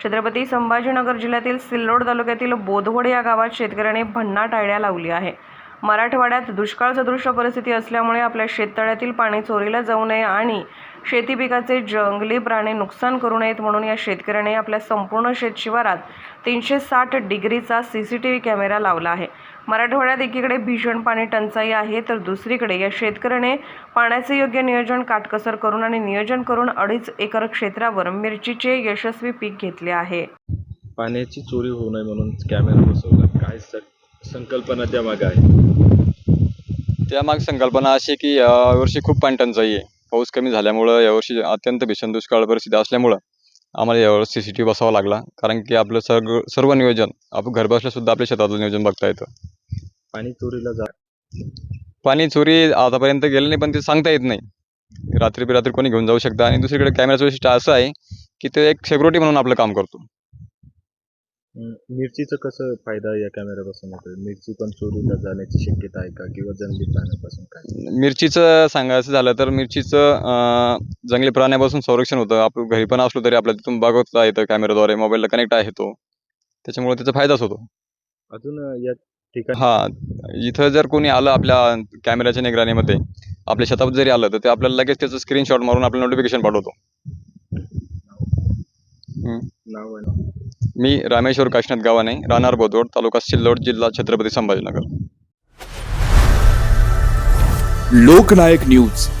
छत्रपती संभाजीनगर जिल्ह्यातील सिल्लोड तालुक्यातील बोधवड या गावात शेतकऱ्याने भन्नाट टाळ्या लावली आहे. मराठवाड्यात दुष्काळ सदृश्य परिस्थिती असल्यामुळे आपल्या शेततळ्यातील पाणी चोरीला जाऊ नये आणि शेती पिकाचे जंगली प्राणी नुकसान करू नयेत म्हणून या शेतकऱ्याने आपल्या संपूर्ण शेतशिवारात तीनशे साठ डिग्रीचा C C T V camera लावला आहे. मराठवाड्यात एकीकडे भीषण पाणी टंचाई आहे तर दुसरीकडे या शेतकऱ्याने पाण्याचे योग्य नियोजन काटकसर करून आणि नियोजन करून अडीच एकर क्षेत्रावर मिरचीचे यशस्वी पीक घेतले आहे. पाण्याची चोरी होऊ नये म्हणून कॅमेरा बसवला काय संकल्पना त्यामागे आहे? त्यामागे संकल्पना अशी आहे की यावर्षी खूप पाणी टंचाई आहे. पाऊस कमी झाल्यामुळं यावर्षी अत्यंत भीषण दुष्काळ परिस्थिती असल्यामुळं. आम्हाला यावर्षी सी सी टी व्ही बसावा लागला. कारण की आपलं सर्व सर्व नियोजन आपण घर बसल्या सुद्धा आपल्या शेतातलं नियोजन बघता येतं. पाणी चोरीला जा पाणी चोरी आतापर्यंत गेलं नाही पण ते सांगता येत नाही. रात्री बिरात्री कोणी घेऊन जाऊ शकतं. आणि दुसरीकडे कॅमेराचं वैशिष्ट्य असं आहे की ते एक सिक्युरिटी म्हणून आपलं काम करतो. हं, मिरचीचं कसं फायदा या कॅमेरा बसवण्याकडे मिरची पण चोरीला जाण्याची शक्यता आहे का? किंवा जंगली प्राण्यापासून काय? मिरचीचं सांगायचं झालं तर मिरचीचं अं, जंगली प्राण्यापासून संरक्षण होतं. आपण घरी पण असलो तरी आपल्याला तिथून बघता येतं कॅमेराद्वारे मोबाईलला कनेक्ट आहे तो. त्याच्यामुळे त्याचा फायदाच होतो. अजून अं, या ठिकाणी? हा इथं जर कोणी आलं आपल्या कॅमेऱ्याच्या निगराणीमध्ये आपल्या शेतात जरी आलं तर ते आपल्याला लगेच त्याचं स्क्रीनशॉट मारून आपल्याला नोटिफिकेशन पाठवतो. नाव आहे. मी रामेश्वर काशनाथ गावाने राहणार बोदवड तालुका सिल्लोड जिल्हा छत्रपती संभाजीनगर. लोकनायक न्यूज.